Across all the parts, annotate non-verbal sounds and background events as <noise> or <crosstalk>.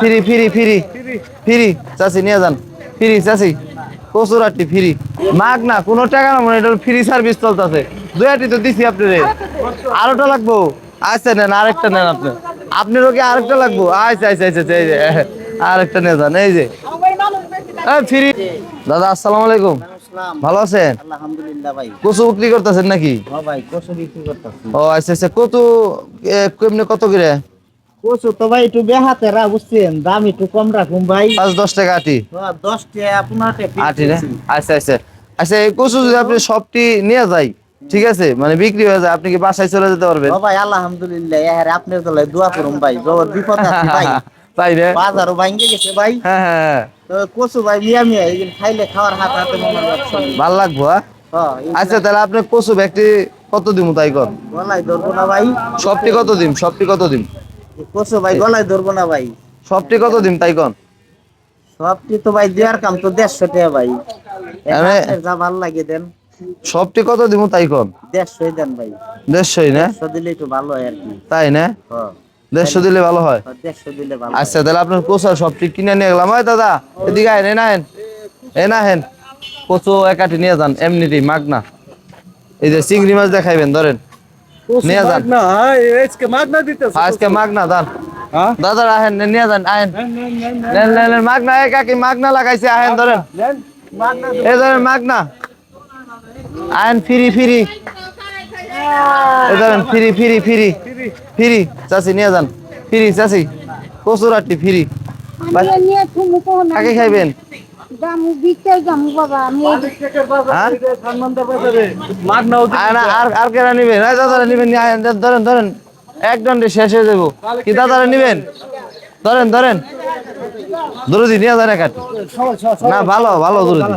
Free ফিরি ফিরি ফিরি চাচি নিয়ে যান। ফ্রি চাচি কচুর আটটি ফ্রি। মাগ না কোনো টাকা না মনে এটা ফ্রি সার্ভিস চলতেছে। দুই আটটি তো দিছি আপনি রে আরোটা লাগবো? আচ্ছা নেন আরেকটা নেন আপনি। আপনারও কি আরেকটা লাগবো? আচ্ছা আচ্ছা আচ্ছা আচ্ছা, এই যে আরেকটা নিয়ে যান এই যে। ফ্রি। দাদা আসসালামু আলাইকুম। ভালো আছেন? আলহামদুলিল্লাহ ভাই। কচু বিক্রি করতেছেন নাকি? ও ভাই কচু বিক্রি করতেছি। ও আচ্ছা আচ্ছা কত কেমনে কত করে? কচু তো ভাই একটু বেহাতে রা বুঝছেন? দাম একটু কম রাখুন ভাই। পাঁচ দশ টাকা আটি। দশ টাকা আপনার আটি না? আচ্ছা আচ্ছা। আচ্ছা এই কচু যদি আপনি সবটি নিয়ে যাই ঠিক আছে? মানে বিক্রি হয়ে যায় আপনি কি বাসায় চলে যেতে পারবেন? ভাই আলহামদুলিল্লাহ এহারে আপনার দলে দোয়া করুন ভাই। জবর বিপদ আছে ভাই। <laughs> তাই রে বাজারও ভাঙ্গে গেছে ভাই। হ্যাঁ হ্যাঁ হ্যাঁ। তো কচু ভাই মিয়া মিয়া খাইলে খাওয়ার হাত হাতে মনে ভালো লাগবো হ্যাঁ? আচ্ছা তাহলে আপনি কচু ব্যক্তি কত দিম তাই কর ধরবো না ভাই। সবটি কত দিম সবটি কত দিম? কচু ভাই গলায় ধরবো না ভাই। সবটি কত দিম তাই কন? সবটি তো ভাই দেওয়ার কাম তো দেড়শো টাকা ভাই। যা ভালো লাগে দেন। সবটি কত দিম তাই কন? দেড়শোই দেন ভাই। দেড়শোই না? দেড়শো দিলে একটু ভালো হয় আর কি। তাই না? হ্যাঁ। দেড়শো দিলে ভালো হয়? দেড়শো দিলে ভালো আচ্ছা তাহলে আপনার কচু সবটি কিনে নিয়ে গেলাম। ওই দাদা এদিকে আহেন এ না হেন এ না হেন কচু একাটি নিয়ে যান এমনিতেই মাগনা এই যে চিংড়ি মাছ দেখাইবেন ধরেন। নিয়ে যান। না আজকে মাগনা দিতেছে আজকে মাগনা দান? দাদা আহেন নিয়ে যান আহেন। নেন নেন নেন, মাগনা এ কাকি মাগনা লাগাইছে আহেন ধরেন। এ ধরেন মাগনা। আহেন ফিরি ফিরি। এ ধরেন ফিরি ফিরি ফিরি। ফিরি। চাচি নিয়ে যান। ফিরি চাচি। কচুর আটটি ফিরি। কাকে খাইবেন? দামু বিকেল দামু বাবা আমি মাগনা আর আর আর নিবেন? দাদারা নিবেন ধরেন ধরেন এক দণ্ডে শেষ হয়ে যাব। কি দাদারা নিবেন? ধরেন ধরেন। দরদি নিয়ে যান একাটি না ভালো ভালো দরদি।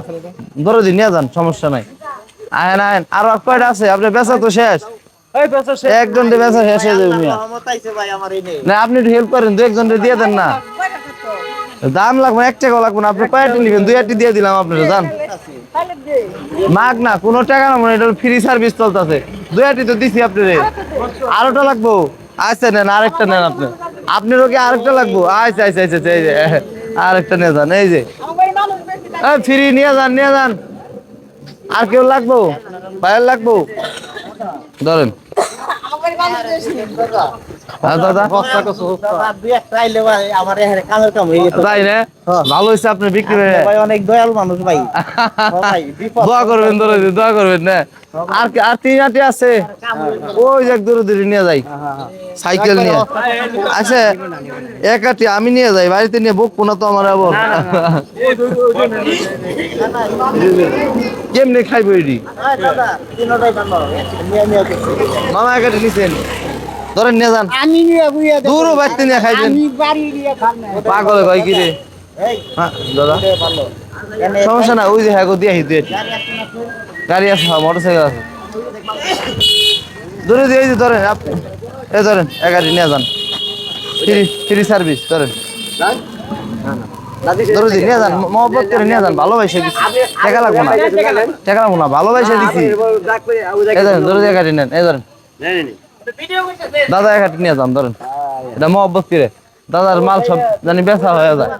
দরদি নিয়ে যান সমস্যা নাই। আহেন আহেন আর কয়টা আছে? আপনার বেচা তো শেষ। একজন বেচা শেষ। হয়ে যাবে না। আপনি একটু হেল্প করেন দু একজন দিয়ে দেন না। দাম লাগবে এক টাকাও লাগবে না। আপনি কয়টি নিবেন দুই আটটি দিয়ে দিলাম আপনার দাম মাগ না কোনো টাকা না মনে এটা ফ্রি সার্ভিস চলতেছে। দুই আটটি তো দিছি আপনার। আরোটা লাগবো? আচ্ছা নেন আরেকটা নেন আপনি। আপনারও কি আরেকটা লাগবো? আচ্ছা আচ্ছা আচ্ছা আচ্ছা, এই যে আরেকটা নিয়ে যান এই যে। ফ্রি নিয়ে যান নিয়ে যান। আর কেউ লাগবো? বাইরে লাগবো? ধরেন। হ্যাঁ দাদা দাদা, দুই একটা আইলে ভাই আমার এখানে কামের কাম হয়ে গেছে তাই না ভালো হয়েছে আপনি বিক্রি অনেক দয়াল মানুষ ভাই ও ভাই বিপদ দোয়া করবেন দোয়া করবেন না আর আর তিন আটি আছে ওই যে দূরে দূরে নিয়ে যাই সাইকেল নিয়ে আচ্ছা এক আটি আমি নিয়ে যাই বাড়িতে নিয়ে বকবো না তো আমার আবার কেমনে খাইবো এটি মামা এক আটি নিছেন ধরেন নিয়ে যান আমি নিয়ে বুইয়া দেব দূরও বাড়তে নিয়ে খাইবেন আমি বাড়ি খাম না পাগল কয় কি রে এই হ্যাঁ দাদা সমস্যা না ওই যে হ্যাঁ গো দিয়ে দুই আটি গাড়ি আছে না আছে হ্যাঁ মোটরসাইকেল আছে ধরে দিয়ে যে ধরেন আপনি এই ধরেন এগারি নিয়ে যান ফ্রি ফ্রি সার্ভিস ধরেন ধরে দিন নিয়ে যান মহব্বত করে নিয়ে যান ভালোবাসে দিচ্ছি টাকা লাগবো না টাকা লাগবো না ভালোবাসে দিচ্ছি এই ধরেন ধরে দিয়ে এগারি নেন এই ধরেন দাদা এগাটি নিয়ে যান ধরেন। এটা মহব্বত করে দাদার মাল সব জানি বেচা হয়ে যায়।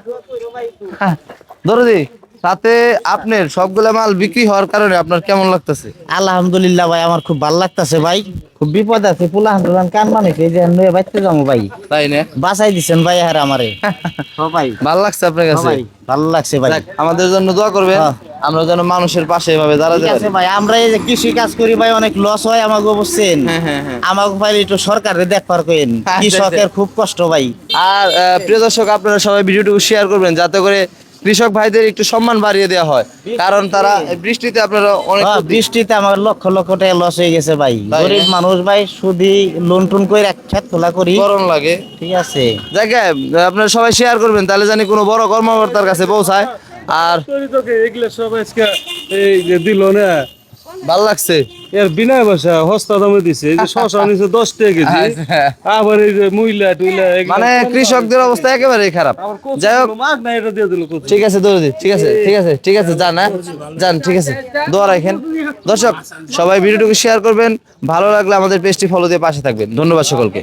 সাথে আপনার সবগুলা মাল বিক্রি হওয়ার কারণে আপনার কেমন লাগতেছে? আলহামদুলিল্লাহ ভাই আমার খুব ভালো লাগতেছে ভাই। খুব বিপদ আছে পুলা হান্ড্রান কান মানুষ এই যে নয়ে বাইতে যাব ভাই। তাই না? বাঁচাই দিছেন ভাই আর আমারে। <laughs> ভাই ভালো লাগছে আপনার কাছে? ভালো লাগছে ভাই। আমাদের জন্য দোয়া করবেন। হ্যাঁ। আমরা যেন মানুষের পাশে এভাবে দাঁড়াতে পারি। ভাই আমরা এই যে কৃষি কাজ করি ভাই অনেক লস হয় আমাকে বুঝছেন হ্যাঁ, হ্যাঁ, হ্যাঁ। আমাকে ভাই একটু সরকারে দেখবার কইন হ্যাঁ, কৃষকের খুব কষ্ট ভাই। আর প্রিয় দর্শক আপনারা সবাই ভিডিওটুকু শেয়ার করবেন যাতে করে কৃষক ভাইদের একটু সম্মান বাড়িয়ে দেওয়া হয়। কারণ তারা বৃষ্টিতে আপনারা অনেক বৃষ্টিতে আমার লক্ষ লক্ষ টাকা লস হয়ে গেছে ভাই। গরিব মানুষ ভাই শুধু লোন টোন করে এক খেত তোলা করি। গরম লাগে। ঠিক আছে। জায়গায় আপনারা সবাই শেয়ার করবেন তাহলে জানি কোনো বড় কর্মকর্তার কাছে পৌঁছায়। আর তোরই তোকে এগুলো সব আজকে এই যে দিল না। ভালো লাগছে। এর বিনা পয়সা হস্তা দামে দিছে এই যে শশা নিছে দশ টাকা কেজি আবার এই যে মুইলা টুইলা মানে কৃষকদের অবস্থা একেবারেই খারাপ। যাই হোক। মাগ না এটা দিয়ে দিল ঠিক আছে দৌড়ে দিন ঠিক আছে ঠিক আছে ঠিক আছে যান হ্যাঁ? যান ঠিক আছে দোয়া রাখেন। দর্শক সবাই ভিডিওটুকু শেয়ার করবেন। ভালো লাগলে আমাদের পেজটি ফলো দিয়ে পাশে থাকবেন। ধন্যবাদ সকলকে।